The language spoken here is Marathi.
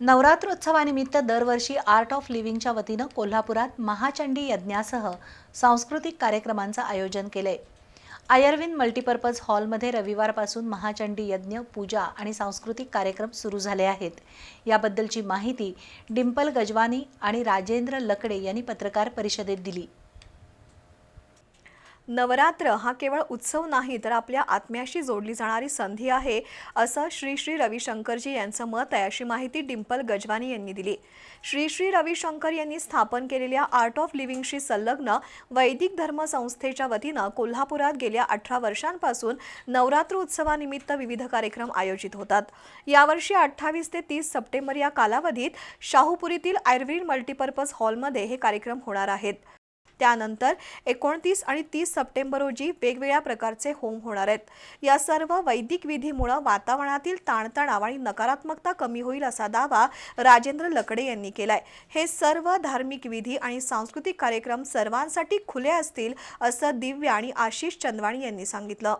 नवरात्रोत्सवानिमित्त दरवर्षी आर्ट ऑफ लिव्हिंगच्या वतीनं कोल्हापुरात महाचंडी यज्ञासह सांस्कृतिक कार्यक्रमांचं आयोजन केलंय. आयर्विन मल्टीपर्पज हॉलमध्ये रविवारपासून महाचंडी यज्ञ पूजा आणि सांस्कृतिक कार्यक्रम सुरू झाले आहेत. याबद्दलची माहिती डिंपल गजवानी आणि राजेंद्र लकडे यांनी पत्रकार परिषदेत दिली. नवरात्र हा केवळ उत्सव नाही तर आपल्या आत्म्याशी जोडली जाणारी संधी आहे असं श्री श्री रविशंकरजी यांचं मत आहे अशी माहिती डिंपल गजवानी यांनी दिली. श्री श्री रविशंकर यांनी स्थापन केलेल्या आर्ट ऑफ लिव्हिंगशी संलग्न वैदिक धर्म संस्थेच्या वतीनं कोल्हापुरात गेल्या अठरा वर्षांपासून नवरात्र उत्सवानिमित्त विविध कार्यक्रम आयोजित होतात. यावर्षी अठ्ठावीस ते तीस सप्टेंबर या कालावधीत शाहूपुरीतील आयुर्वेद मल्टीपर्पज हॉलमध्ये हे कार्यक्रम होणार आहेत. त्यानंतर एकोणतीस आणि तीस सप्टेंबर रोजी वेगवेगळ्या प्रकारचे होम होणार आहेत. या सर्व वैदिक विधीमुळं वातावरणातील ताणतणाव आणि नकारात्मकता कमी होईल असा दावा राजेंद्र लकडे यांनी केलाय. हे सर्व धार्मिक विधी आणि सांस्कृतिक कार्यक्रम सर्वांसाठी खुले असतील असं दिव्या आणि आशिष चंदवाणी यांनी सांगितलं.